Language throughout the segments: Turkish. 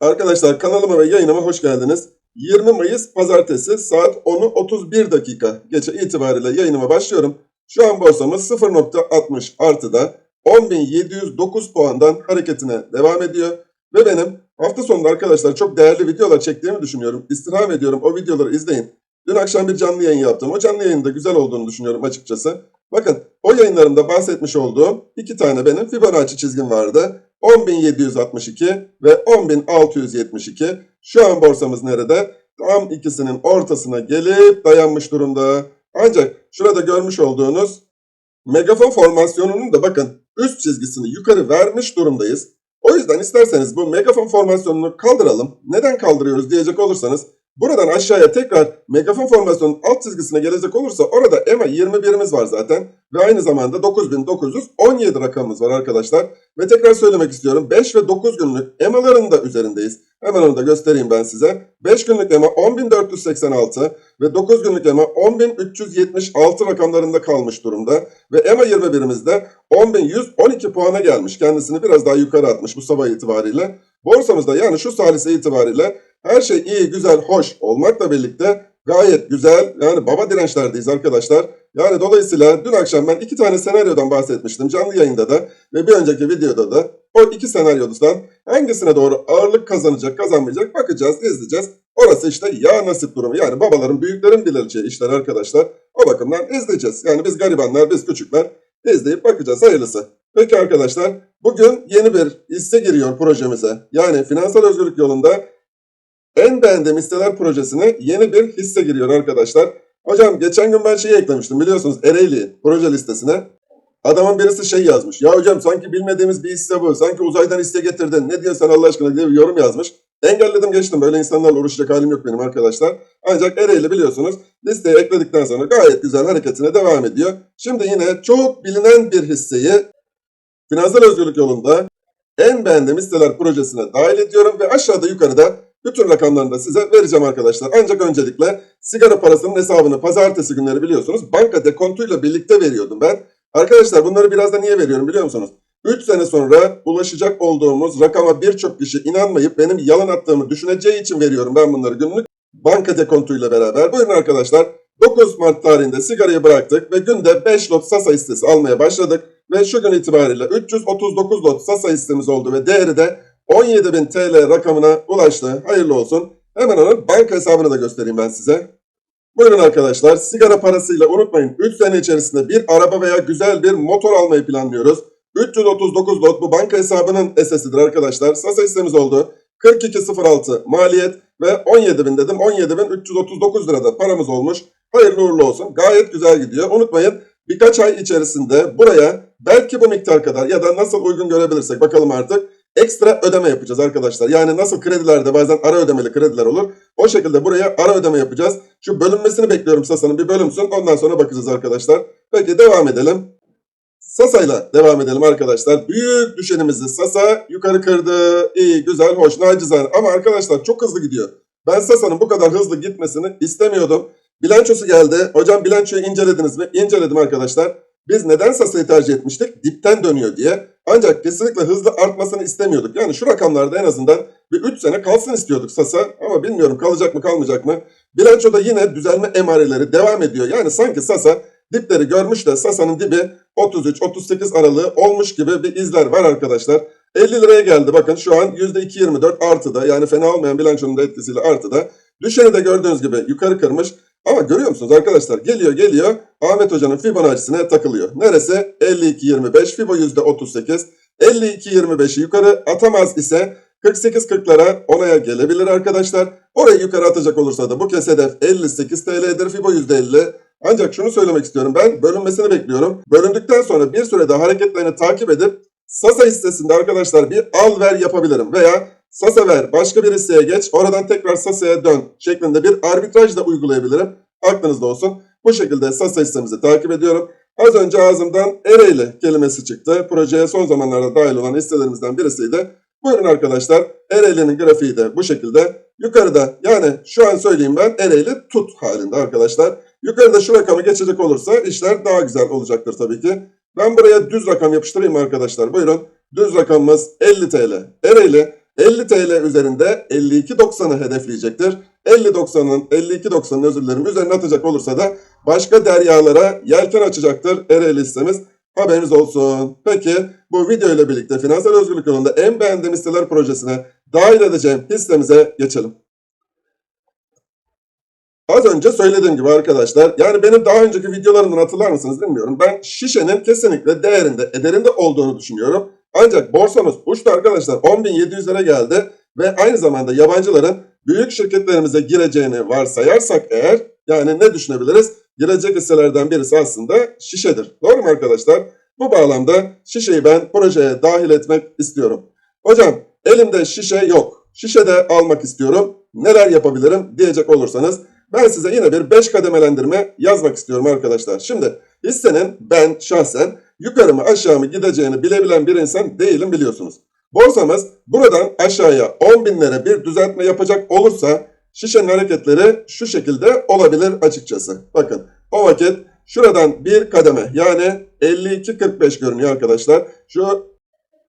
Arkadaşlar kanalıma ve yayınıma hoş geldiniz. 20 Mayıs Pazartesi saat 10'u 31 dakika geçe itibariyle yayınıma başlıyorum. Şu an borsamız 0.60 artıda 10.709 puandan hareketine devam ediyor. Ve benim hafta sonunda arkadaşlar çok değerli videolar çektiğimi düşünüyorum. İstirham ediyorum o videoları izleyin. Dün akşam bir canlı yayın yaptım. O canlı yayında güzel olduğunu düşünüyorum açıkçası. Bakın o yayınlarımda bahsetmiş olduğum iki tane benim Fibonacci çizgim vardı. 10.762 ve 10.672. Şu an borsamız nerede? Tam ikisinin ortasına gelip dayanmış durumda. Ancak şurada görmüş olduğunuz megafon formasyonunun da bakın üst çizgisini yukarı vermiş durumdayız. O yüzden isterseniz bu megafon formasyonunu kaldıralım. Neden kaldırıyoruz diyecek olursanız buradan aşağıya tekrar megafon formasyonun alt çizgisine gelecek olursa orada EMA 21'imiz var zaten. Ve aynı zamanda 9917 rakamımız var arkadaşlar. Ve tekrar söylemek istiyorum 5 ve 9 günlük EMA'ların da üzerindeyiz. Hemen onu da göstereyim ben size. 5 günlük EMA 10486 ve 9 günlük EMA 10376 rakamlarında kalmış durumda. Ve EMA 21'imizde 10112 puana gelmiş. Kendisini biraz daha yukarı atmış bu sabah itibariyle. Borsamızda yani şu salise itibariyle her şey iyi, güzel, hoş olmakla birlikte gayet güzel yani baba dirençlerdeyiz arkadaşlar. Yani dolayısıyla dün akşam ben iki tane senaryodan bahsetmiştim canlı yayında da ve bir önceki videoda da o iki senaryodan hangisine doğru ağırlık kazanacak kazanmayacak bakacağız izleyeceğiz. Orası işte ya nasip durumu yani babaların büyüklerin bileceği işler arkadaşlar. O bakımdan izleyeceğiz. Yani biz garibanlar biz küçükler izleyip bakacağız hayırlısı. Peki arkadaşlar bugün yeni bir hisse giriyor projemize. Yani finansal özgürlük yolunda en beğendiğim hisseler projesine yeni bir hisse giriyor arkadaşlar. Hocam geçen gün ben şeyi eklemiştim biliyorsunuz Ereğli proje listesine. Adamın birisi şey yazmış. Ya hocam sanki bilmediğimiz bir hisse bu. Sanki uzaydan hisse getirdin. Ne diyorsun sen Allah aşkına diye bir yorum yazmış. Engelledim geçtim. Böyle insanlarla uğraşacak halim yok benim arkadaşlar. Ancak Ereğli biliyorsunuz listeye ekledikten sonra gayet güzel hareketine devam ediyor. Şimdi yine çok bilinen bir hisseyi finansal özgürlük yolunda en beğendiğim hisseler projesine dahil ediyorum ve aşağıda yukarıda bütün rakamlarını da size vereceğim arkadaşlar. Ancak öncelikle sigara parasının hesabını pazartesi günleri biliyorsunuz banka dekontuyla birlikte veriyordum ben. Arkadaşlar bunları biraz da niye veriyorum biliyor musunuz? 3 sene sonra ulaşacak olduğumuz rakama birçok kişi inanmayıp benim yalan attığımı düşüneceği için veriyorum ben bunları günlük banka dekontuyla beraber. Buyurun arkadaşlar 9 Mart tarihinde sigarayı bıraktık ve günde 5 lot Sasa hissesi almaya başladık. Ve şu gün itibariyle 339 lot Sasa hissemiz oldu ve değeri de 17.000 TL rakamına ulaştı. Hayırlı olsun. Hemen onun banka hesabını da göstereyim ben size. Buyurun arkadaşlar sigara parasıyla unutmayın 3 sene içerisinde bir araba veya güzel bir motor almayı planlıyoruz. 339 lot bu banka hesabının SS'idir arkadaşlar. Sasa hissemiz oldu. 4206 maliyet ve 17.000 dedim 17.339 lirada paramız olmuş. Hayırlı uğurlu olsun. Gayet güzel gidiyor. Unutmayın birkaç ay içerisinde buraya belki bu miktar kadar ya da nasıl uygun görebilirsek bakalım artık ekstra ödeme yapacağız arkadaşlar. Yani nasıl kredilerde bazen ara ödemeli krediler olur. O şekilde buraya ara ödeme yapacağız. Şu bölünmesini bekliyorum Sasa'nın bir bölümsün. Ondan sonra bakacağız arkadaşlar. Peki devam edelim. Sasa'yla devam edelim arkadaşlar. Büyük düşenimizi Sasa yukarı kırdı. İyi, güzel, hoş, nacizane. Ama arkadaşlar çok hızlı gidiyor. Ben Sasa'nın bu kadar hızlı gitmesini istemiyordum. Bilançosu geldi. Hocam bilançoyu incelediniz mi? İnceledim arkadaşlar. Biz neden Sasa'yı tercih etmiştik? Dipten dönüyor diye. Ancak kesinlikle hızlı artmasını istemiyorduk. Yani şu rakamlarda en azından bir 3 sene kalsın istiyorduk Sasa. Ama bilmiyorum kalacak mı kalmayacak mı? Bilançoda yine düzelme emareleri devam ediyor. Yani sanki Sasa dipleri görmüş de Sasa'nın dibi 33-38 aralığı olmuş gibi bir izler var arkadaşlar. 50 liraya geldi bakın şu an %2.24 artıda yani fena olmayan bilançonun da etkisiyle artıda. Düşeni de gördüğünüz gibi yukarı kırmış. Ama görüyor musunuz arkadaşlar geliyor geliyor Ahmet Hoca'nın Fibonacci'sine takılıyor. Neresi? 52.25 Fibo %38. 52.25'i yukarı atamaz ise 48.40'lara onaya gelebilir arkadaşlar. Orayı yukarı atacak olursa da bu kez hedef 58 TL'dir Fibo %50. Ancak şunu söylemek istiyorum ben bölünmesini bekliyorum. Bölündükten sonra bir süre daha hareketlerini takip edip Sasa hissesinde arkadaşlar bir al ver yapabilirim veya Sasa ver başka bir hisseye geç oradan tekrar Sasa'ya dön şeklinde bir arbitraj da uygulayabilirim. Aklınızda olsun. Bu şekilde Sasa hissemizi takip ediyorum. Az önce ağzımdan Ereğli kelimesi çıktı. Projeye son zamanlarda dahil olan hisselerimizden birisiydi. Buyurun arkadaşlar. Ereğli'nin grafiği de bu şekilde. Yukarıda yani şu an söyleyeyim ben Ereğli tut halinde arkadaşlar. Yukarıda şu rakamı geçecek olursa işler daha güzel olacaktır tabii ki. Ben buraya düz rakam yapıştırayım arkadaşlar? Buyurun. Düz rakamımız 50 TL. Ereğli 50 TL üzerinde 52.90'ı hedefleyecektir. 50.90'ın 52.90'ın özür dilerim üzerine atacak olursa da başka deryalara yelken açacaktır Ereğli hissemiz. Haberiniz olsun. Peki bu video ile birlikte finansal özgürlük yolunda en beğendiğim hisseler projesine dahil edeceğim hissemize geçelim. Az önce söylediğim gibi arkadaşlar yani benim daha önceki videolarımdan hatırlar mısınız bilmiyorum. Ben şişenin kesinlikle değerinde, ederinde olduğunu düşünüyorum. Ancak borsamız uçtu arkadaşlar 10.700'lere geldi ve aynı zamanda yabancıların büyük şirketlerimize gireceğini varsayarsak eğer yani ne düşünebiliriz? Girecek hisselerden birisi aslında şişedir. Doğru mu arkadaşlar? Bu bağlamda şişeyi ben projeye dahil etmek istiyorum. Hocam elimde şişe yok. Şişe de almak istiyorum. Neler yapabilirim diyecek olursanız ben size yine bir 5 kademelendirme yazmak istiyorum arkadaşlar. Şimdi hissenin ben şahsen yukarı mı aşağı mı gideceğini bilebilen bir insan değilim biliyorsunuz. Borsamız buradan aşağıya 10 binlere bir düzeltme yapacak olursa şişenin hareketleri şu şekilde olabilir açıkçası. Bakın o vakit şuradan bir kademe yani 52.45 görünüyor arkadaşlar. Şu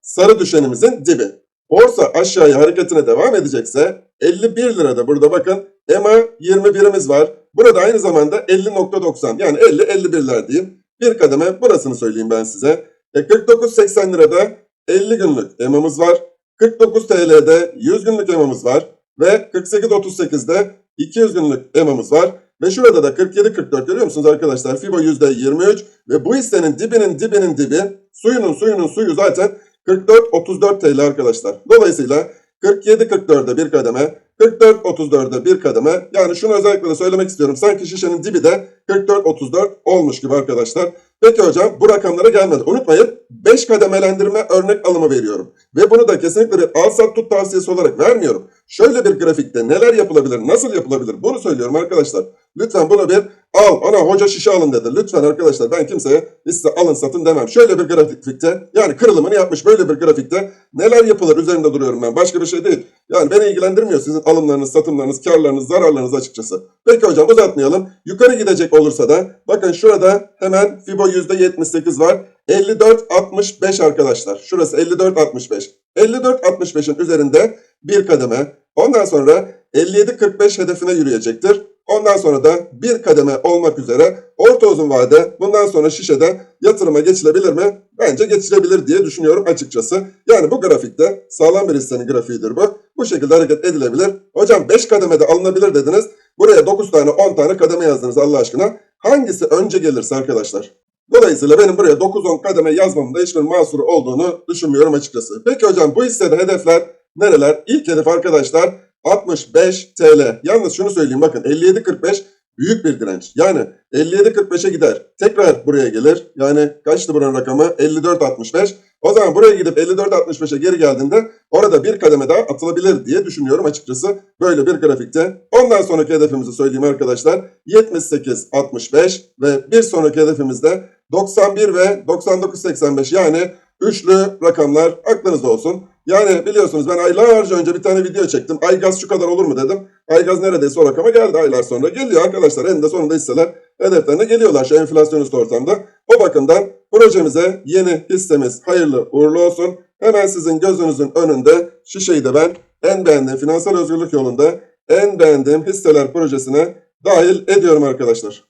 sarı düşenimizin dibi. Borsa aşağıya hareketine devam edecekse 51 lirada burada bakın EMA 21'imiz var. Burada aynı zamanda 50.90 yani 50-51'ler diyeyim. Bir kademe burasını söyleyeyim ben size. E 49.80 lirada 50 günlük EMA'mız var. 49 TL'de 100 günlük EMA'mız var. Ve 48.38'de 200 günlük EMA'mız var. Ve şurada da 47.44 görüyor musunuz arkadaşlar? FIBO %23 ve bu hissenin dibinin dibinin dibi suyunun suyunun suyu zaten 44-34 TL arkadaşlar. Dolayısıyla 47-44'de bir kademe, 44-34'de bir kademe. Yani şunu özellikle de söylemek istiyorum. Sanki şişenin dibi de 44-34 olmuş gibi arkadaşlar. Peki hocam bu rakamlara gelmedi. Unutmayın 5 kademelendirme örnek alımı veriyorum. Ve bunu da kesinlikle bir al sat tut tavsiyesi olarak vermiyorum. Şöyle bir grafikte neler yapılabilir, nasıl yapılabilir bunu söylüyorum arkadaşlar. Lütfen bunu bir al ana hoca şişe alın dedi. Lütfen arkadaşlar ben kimseye hisse alın satın demem. Şöyle bir grafikte yani kırılımını yapmış böyle bir grafikte neler yapılır üzerinde duruyorum ben. Başka bir şey değil. Yani beni ilgilendirmiyor sizin alımlarınız, satımlarınız, karlarınız, zararlarınız açıkçası. Peki hocam uzatmayalım. Yukarı gidecek olursa da bakın şurada hemen FIBO %78 var. 54.65 arkadaşlar. Şurası 54.65. 54.65'in üzerinde bir kademe. Ondan sonra 57.45 hedefine yürüyecektir. Ondan sonra da bir kademe olmak üzere orta uzun vade bundan sonra şişede yatırıma geçilebilir mi? Bence geçilebilir diye düşünüyorum açıkçası. Yani bu grafikte sağlam bir hissenin grafiğidir bu. Bu şekilde hareket edilebilir. Hocam 5 kademede alınabilir dediniz. Buraya 9 tane 10 tane kademe yazdınız Allah aşkına. Hangisi önce gelirse arkadaşlar. Dolayısıyla benim buraya 9-10 kademe yazmamın da hiçbir mahsuru olduğunu düşünmüyorum açıkçası. Peki hocam bu hissede hedefler nereler? İlk hedef arkadaşlar 65 TL. Yalnız şunu söyleyeyim bakın 57.45 büyük bir direnç. Yani 57.45'e gider. Tekrar buraya gelir. Yani kaçtı buranın rakamı? 54.65. O zaman buraya gidip 54.65'e geri geldiğinde orada bir kademe daha atılabilir diye düşünüyorum açıkçası. Böyle bir grafikte. Ondan sonraki hedefimizi söyleyeyim arkadaşlar. 78.65 ve bir sonraki hedefimizde 91 ve 99.85 yani üçlü rakamlar aklınızda olsun. Yani biliyorsunuz ben aylarca önce bir tane video çektim. Aygaz şu kadar olur mu dedim. Aygaz neredeyse o rakama geldi aylar sonra. Geliyor arkadaşlar eninde sonunda hisseler hedeflerine geliyorlar şu enflasyonist ortamda. O bakımdan projemize yeni hissemiz hayırlı uğurlu olsun. Hemen sizin gözünüzün önünde şişeyi de ben en beğendiğim finansal özgürlük yolunda en beğendiğim hisseler projesine dahil ediyorum arkadaşlar.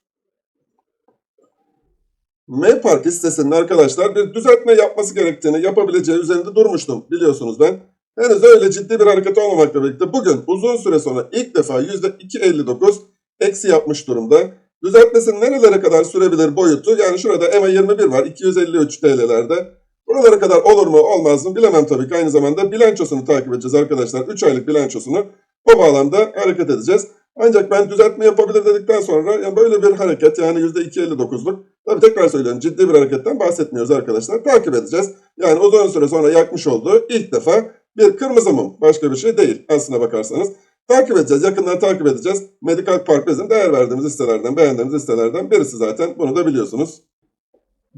M-Park hissesinin arkadaşlar bir düzeltme yapması gerektiğini yapabileceği üzerinde durmuştum biliyorsunuz ben. Henüz öyle ciddi bir hareket olmamakla birlikte bugün uzun süre sonra ilk defa %2.59 eksi yapmış durumda. Düzeltmesinin nerelere kadar sürebilir boyutu yani şurada EMA 21 var 253 TL'lerde. Buralara kadar olur mu olmaz mı bilemem tabii ki aynı zamanda bilançosunu takip edeceğiz arkadaşlar. 3 aylık bilançosunu o bağlamda hareket edeceğiz. Ancak ben düzeltme yapabilir dedikten sonra yani böyle bir hareket yani %2.59'luk tabii tekrar söylüyorum ciddi bir hareketten bahsetmiyoruz arkadaşlar. Takip edeceğiz. Yani uzun süre sonra yakmış olduğu ilk defa bir kırmızı mum. Başka bir şey değil aslına bakarsanız. Takip edeceğiz. Yakından takip edeceğiz. Medical Park bizim değer verdiğimiz listelerden, beğendiğimiz listelerden birisi zaten. Bunu da biliyorsunuz.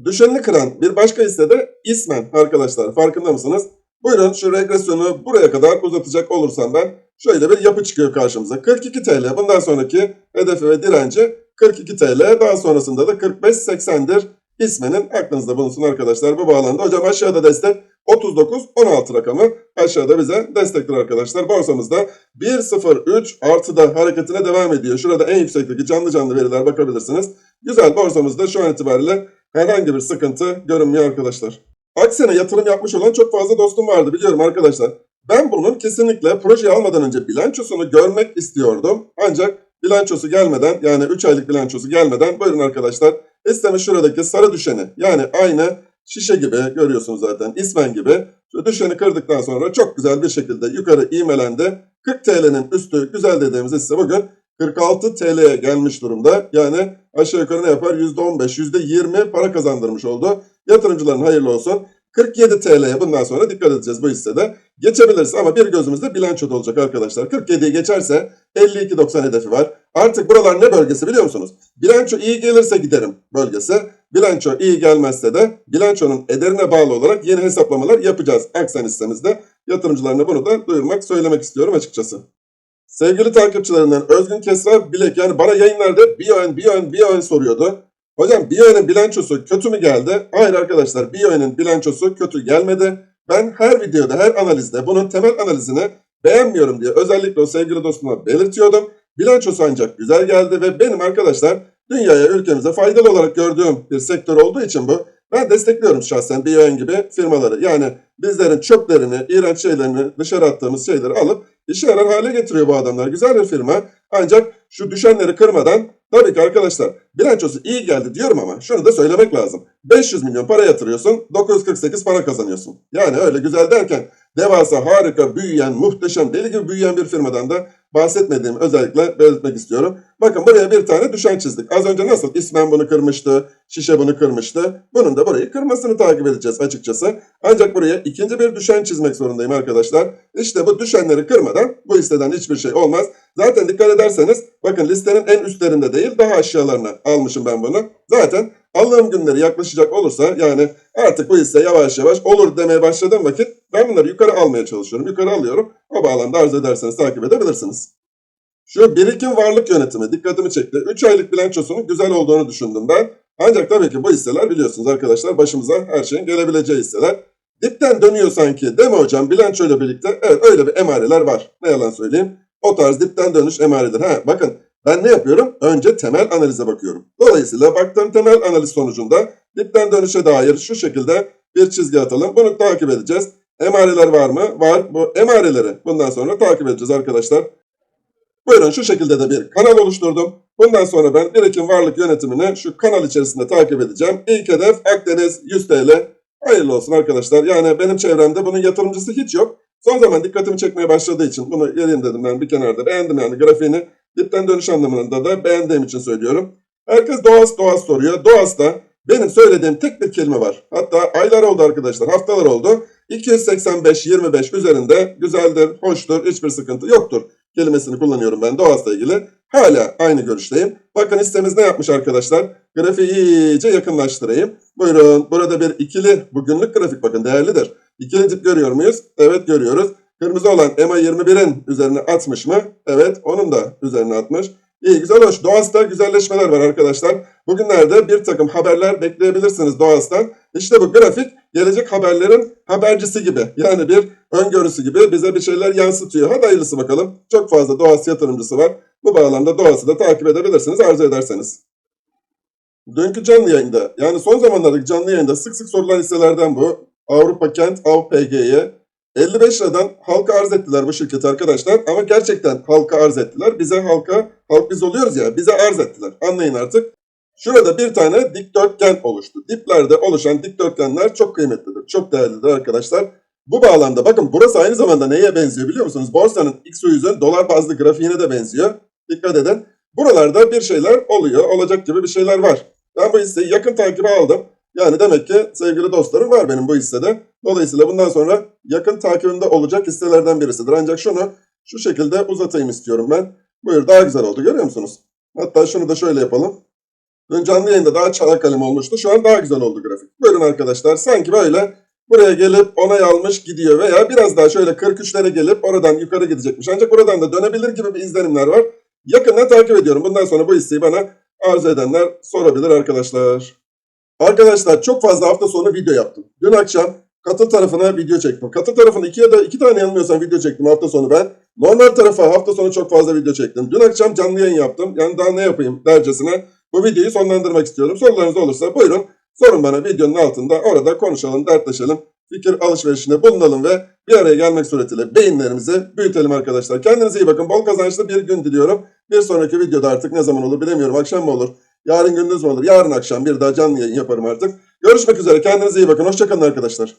Düşenini kıran bir başka hisse de İsmen arkadaşlar. Farkında mısınız? Buyurun şu regresyonu buraya kadar uzatacak olursam ben şöyle bir yapı çıkıyor karşımıza. 42 TL bundan sonraki hedefi ve direnci 42 TL. Daha sonrasında da 45.80'dir. İsmenin aklınızda bulunsun arkadaşlar bu bağlamda. Hocam aşağıda destek 39-16 rakamı aşağıda bize destekler arkadaşlar. Borsamızda 1.03 artıda hareketine devam ediyor. Şurada en yüksekteki canlı canlı veriler bakabilirsiniz. Güzel borsamızda şu an itibariyle herhangi bir sıkıntı görünmüyor arkadaşlar. Aksine yatırım yapmış olan çok fazla dostum vardı biliyorum arkadaşlar. Ben bunun kesinlikle projeyi almadan önce bilançosunu görmek istiyordum. Ancak bilançosu gelmeden yani 3 aylık bilançosu gelmeden buyurun arkadaşlar istemiş şuradaki sarı düşeni yani aynı şişe gibi görüyorsunuz zaten ismen gibi şu düşeni kırdıktan sonra çok güzel bir şekilde yukarı ivmelendi. 40 TL'nin üstü güzel dediğimiz hisse bugün 46 TL'ye gelmiş durumda. Yani aşağı yukarı ne yapar? %15, %20 para kazandırmış oldu. Yatırımcıların hayırlı olsun. 47 TL'ye bundan sonra dikkat edeceğiz bu hissede. Geçebiliriz ama bir gözümüzde bilançoda olacak arkadaşlar. 47'yi geçerse 52.90 hedefi var. Artık buralar ne bölgesi biliyor musunuz? Bilanço iyi gelirse giderim bölgesi. Bilanço iyi gelmezse de bilançonun ederine bağlı olarak yeni hesaplamalar yapacağız Aksen hissemizde. Yatırımcılarına bunu da duyurmak, söylemek istiyorum açıkçası. Sevgili takipçilerinden Özgün Kesra Bilek yani bana yayınlarda Biyoen, Biyoen, Biyoen soruyordu. Hocam Biyoen'in bilançosu kötü mü geldi? Hayır arkadaşlar Biyoen'in bilançosu kötü gelmedi. Ben her videoda, her analizde bunun temel analizini beğenmiyorum diye özellikle o sevgili dostuma belirtiyordum. Bilançosu ancak güzel geldi ve benim arkadaşlar dünyaya, ülkemize faydalı olarak gördüğüm bir sektör olduğu için bu. Ben destekliyorum şahsen Biyoen gibi firmaları. Yani bizlerin çöplerini, iğrenç şeylerini, dışarı attığımız şeyleri alıp işe yarar hale getiriyor bu adamlar. Güzel bir firma. Ancak şu düşenleri kırmadan tabii ki arkadaşlar bilançosu iyi geldi diyorum ama şunu da söylemek lazım. 500 milyon para yatırıyorsun, 948 para kazanıyorsun. Yani öyle güzel derken devasa, harika, büyüyen, muhteşem, deli gibi büyüyen bir firmadan da bahsetmediğimi özellikle belirtmek istiyorum. Bakın buraya bir tane düşen çizdik. Az önce nasıl İsmen bunu kırmıştı, Şişe bunu kırmıştı. Bunun da burayı kırmasını takip edeceğiz açıkçası. Ancak buraya ikinci bir düşen çizmek zorundayım arkadaşlar. İşte bu düşenleri kırmadan bu listeden hiçbir şey olmaz. Zaten dikkat ederseniz bakın listenin en üstlerinde değil daha aşağılarına almışım ben bunu. Zaten Allah'ım günleri yaklaşacak olursa yani artık bu hisse yavaş yavaş olur demeye başladığım vakit ben bunları yukarı almaya çalışıyorum. Yukarı alıyorum. O bağlamda arzu ederseniz takip edebilirsiniz. Şu birikim varlık yönetimi dikkatimi çekti. 3 aylık bilançosunun güzel olduğunu düşündüm ben. Ancak tabii ki bu hisseler biliyorsunuz arkadaşlar başımıza her şeyin gelebileceği hisseler. Dipten dönüyor sanki değil mi hocam bilançoyla birlikte? Evet öyle bir emareler var. Ne yalan söyleyeyim. O tarz dipten dönüş emaredir. Ha bakın ben ne yapıyorum? Önce temel analize bakıyorum. Dolayısıyla baktığım temel analiz sonucunda dipten dönüşe dair şu şekilde bir çizgi atalım. Bunu takip edeceğiz. Emareler var mı? Var. Bu emareleri bundan sonra takip edeceğiz arkadaşlar. Buyurun şu şekilde de bir kanal oluşturdum. Bundan sonra ben birikim varlık yönetimini şu kanal içerisinde takip edeceğim. İlk hedef Akdeniz 100 TL. Hayırlı olsun arkadaşlar. Yani benim çevremde bunun yatırımcısı hiç yok. Son zaman dikkatimi çekmeye başladığı için bunu geleyim dedim ben bir kenarda. Beğendim yani grafiğini. Dipten dönüş anlamında da beğendiğim için söylüyorum. Herkes Doğas Doğas soruyor. Doğas'ta benim söylediğim tek bir kelime var. Hatta aylar oldu arkadaşlar, haftalar oldu. 285-25 üzerinde güzeldir, hoştur, hiçbir sıkıntı yoktur kelimesini kullanıyorum ben Doğas'la ilgili. Hala aynı görüşteyim. Bakın hissemiz ne yapmış arkadaşlar? Grafiği iyice yakınlaştırayım. Buyurun burada bir ikili, bu günlük grafik bakın değerlidir. İkili dip görüyor muyuz? Evet görüyoruz. Kırmızı olan EMA 21'in üzerine atmış mı? Evet onun da üzerine atmış. İyi güzel hoş. Doğas'ta güzelleşmeler var arkadaşlar. Bugünlerde bir takım haberler bekleyebilirsiniz Doğas'tan. İşte bu grafik gelecek haberlerin habercisi gibi. Yani bir öngörüsü gibi bize bir şeyler yansıtıyor. Hadi hayırlısı bakalım. Çok fazla Doğas yatırımcısı var. Bu bağlamda Doğas'ı da takip edebilirsiniz arzu ederseniz. Dünkü canlı yayında yani son zamanlardaki canlı yayında sık sık sorulan hisselerden bu. Avrupa Kent AVPG'ye 55 liradan halka arz ettiler bu şirketi arkadaşlar. Ama gerçekten halka arz ettiler. Bize halka, halk biz oluyoruz ya bize arz ettiler. Anlayın artık. Şurada bir tane dikdörtgen oluştu. Diplerde oluşan dikdörtgenler çok kıymetlidir. Çok değerlidir arkadaşlar. Bu bağlamda bakın burası aynı zamanda neye benziyor biliyor musunuz? Borsanın X yüzün dolar bazlı grafiğine de benziyor. Dikkat edin. Buralarda bir şeyler oluyor. Olacak gibi bir şeyler var. Ben bu hisseyi yakın takibe aldım. Yani demek ki sevgili dostlarım var benim bu hissede. Dolayısıyla bundan sonra yakın takibimde olacak hisselerden birisidir. Ancak şunu şu şekilde uzatayım istiyorum ben. Buyur daha güzel oldu görüyor musunuz? Hatta şunu da şöyle yapalım. Dün canlı yayında daha çalak kalem olmuştu. Şu an daha güzel oldu grafik. Buyurun arkadaşlar. Sanki böyle buraya gelip onay almış gidiyor veya biraz daha şöyle 43'lere gelip oradan yukarı gidecekmiş. Ancak buradan da dönebilir gibi bir izlenimler var. Yakından takip ediyorum. Bundan sonra bu hisseyi bana arzu edenler sorabilir arkadaşlar. Arkadaşlar çok fazla hafta sonu video yaptım. Dün akşam Katıl tarafına video çektim. Katıl tarafına iki ya da iki tane yanılmıyorsam video çektim hafta sonu ben. Normal tarafa hafta sonu çok fazla video çektim. Dün akşam canlı yayın yaptım. Yani daha ne yapayım dercesine bu videoyu sonlandırmak istiyorum. Sorularınız olursa buyurun sorun bana videonun altında. Orada konuşalım, dertleşelim. Fikir alışverişinde bulunalım ve bir araya gelmek suretiyle beyinlerimizi büyütelim arkadaşlar. Kendinize iyi bakın. Bol kazançlı bir gün diliyorum. Bir sonraki videoda artık ne zaman olur bilemiyorum. Akşam mı olur? Yarın gündüz olur? Yarın akşam bir daha canlı yayın yaparım artık. Görüşmek üzere. Kendinize iyi bakın. Hoşçakalın arkadaşlar.